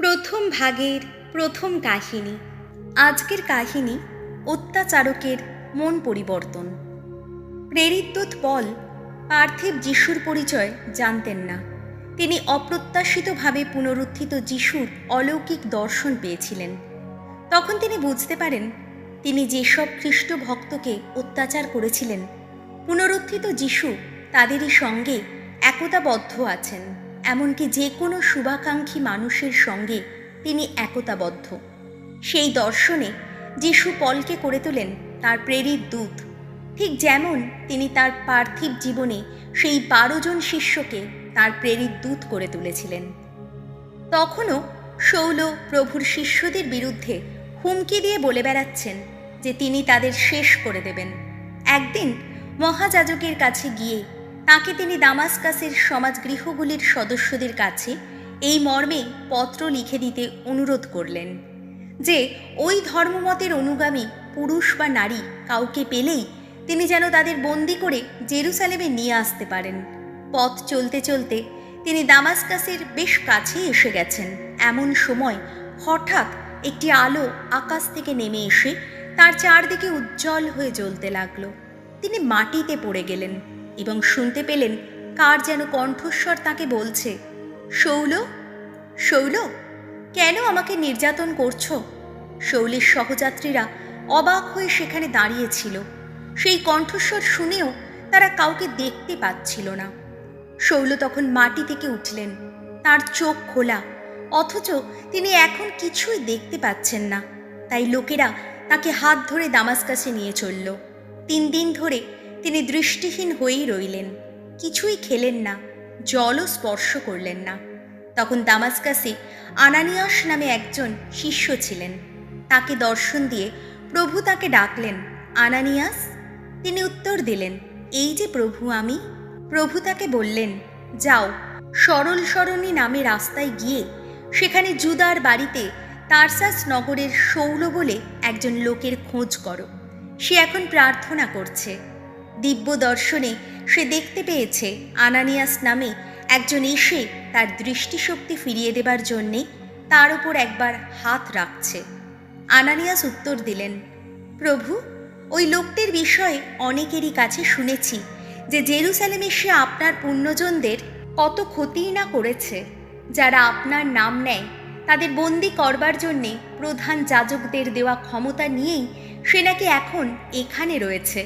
প্রথম ভাগের প্রথম কাহিনী। আজকের কাহিনী অত্যাচারকের মন পরিবর্তন। প্রেরিতদূত পল পার্থিব যিশুর পরিচয় জানতেন না। তিনি অপ্রত্যাশিতভাবে পুনরুত্থিত যিশুর অলৌকিক দর্শন পেয়েছিলেন। তখন তিনি বুঝতে পারেন, তিনি যেসব খ্রিস্ট ভক্তকে অত্যাচার করেছিলেন, পুনরুত্থিত যিশু তাদেরই সঙ্গে একতাবদ্ধ আছেন। এমনকি যে কোনো শুভাকাঙ্ক্ষী মানুষের সঙ্গে তিনি একতাবদ্ধ। সেই দর্শনে যিশু পলকে করে তোলেন তার প্রেরিত দূত। ঠিক যেমন তিনি তার পার্থিব জীবনে সেই বারো জন শিষ্যকে তার প্রেরিত দূত করে তুলেছিলেন। তখনও শৌল প্রভুর শিষ্যদের বিরুদ্ধে হুমকি দিয়ে বলে বেড়াচ্ছেন যে তিনি তাদের শেষ করে দেবেন। একদিন মহাযাজকের কাছে গিয়ে তাকে তিনি দামাসকাসের সমাজগৃহগুলির সদস্যদের কাছে এই মর্মে পত্র লিখে দিতে অনুরোধ করলেন যে, ওই ধর্মমতের অনুগামী পুরুষ বা নারী কাউকে পেলেই তিনি যেন তাদের বন্দি করে জেরুসালেমে নিয়ে আসতে পারেন। পথ চলতে চলতে তিনি দামাসকাসের বেশ কাছেই এসে গেছেন। এমন সময় হঠাৎ একটি আলো আকাশ থেকে নেমে এসে তার চারদিকে উজ্জ্বল হয়ে জ্বলতে লাগল। তিনি মাটিতে পড়ে গেলেন। এবং শুনতে পেলেন কার যেন কণ্ঠস্বর তাকে বলছে, শৌল শৌল, কেন আমাকে নির্যাতন করছ? শৌলের সহযাত্রীরা অবাক হয়ে সেখানে দাঁড়িয়েছিল সেই কণ্ঠস্বর শুনেও তারা কাউকে দেখতে পাচ্ছিল না। শৌল তখন মাটি থেকে উঠলেন, তার চোখ খোলা, অথচ তিনি এখন কিছুই দেখতে পাচ্ছেন না। তাই লোকেরা তাকে হাত ধরে দামাসকাছে নিয়ে চলল। তিন দিন ধরে তিনি দৃষ্টিহীন হয়েই রইলেন। কিছুই খেলেন না, জলও স্পর্শ করলেন না। তখন দামাসকাসে আনানিয়াস নামে একজন শিষ্য ছিলেন। তাকে দর্শন দিয়ে প্রভু তাকে ডাকলেন, আনানিয়াস? তিনি উত্তর দিলেন, এই যে প্রভু আমি। প্রভু তাকে বললেন, যাও, সরল সরণী নামে রাস্তায় গিয়ে সেখানে জুদার বাড়িতে তারসাস নগরের শৌল বলে একজন লোকের খোঁজ করো। সে এখন প্রার্থনা করছে। দিব্য দর্শনে সে দেখতে পেয়েছে আনানিয়াস নামে একজন এসে তার দৃষ্টিশক্তি ফিরিয়ে দেবার জন্যে তার উপর একবার হাত রাখছে। আনানিয়াস উত্তর দিলেন, প্রভু, ওই লোকটির বিষয়ে অনেকেরই কাছে শুনেছি যে জেরুসালেমে সে আপনার পুণ্যজনদের কত ক্ষতিই না করেছে। যারা আপনার নাম নেয়, তাদের বন্দি করবার জন্যে প্রধান যাজকদের দেওয়া ক্ষমতা নিয়েই সে নাকি এখন এখানে রয়েছে।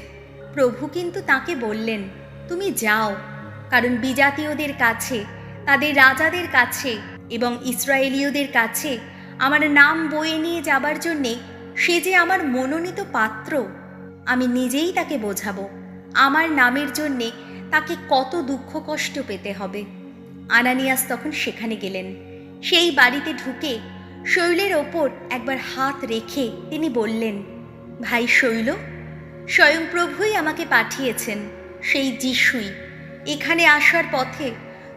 প্রভু কিন্তু তাকে বললেন, তুমি যাও, কারণ বিজাতীয়দের কাছে, তাদের রাজাদের কাছে এবং ইসরায়েলীয়দের কাছে আমার নাম বয়ে নিয়ে যাবার জন্যে সে যে আমার মনোনীত পাত্র, আমি নিজেই তাকে বোঝাবো। আমার নামের জন্যে তাকে কত দুঃখ কষ্ট পেতে হবে। আনানিয়াস তখন সেখানে গেলেন। সেই বাড়িতে ঢুকে শৈলের ওপর একবার হাত রেখে তিনি বললেন, ভাই শৈল স্বয়ং প্রভুই আমাকে পাঠিয়েছেন, সেই যিশুই। এখানে আসার পথে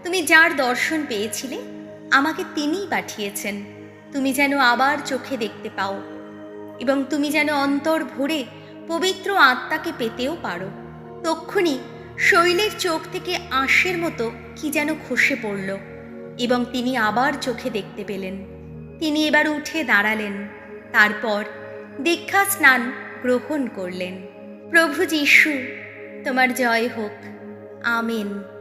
তুমি যার দর্শন পেয়েছিলে, আমাকে তিনিই পাঠিয়েছেন। তুমি যেন আবার চোখে দেখতে পাও এবং তুমি যেন অন্তর ভরে পবিত্র আত্মাকে পেতেও পারো। তক্ষুনি শৈলের চোখ থেকে আঁশের মতো কি যেন খসে পড়ল এবং তিনি আবার চোখে দেখতে পেলেন। তিনি এবার উঠে দাঁড়ালেন, তারপর দীক্ষা স্নান গ্রহণ করলেন। প্রভু যীশু তোমার জয় হোক। আমেন।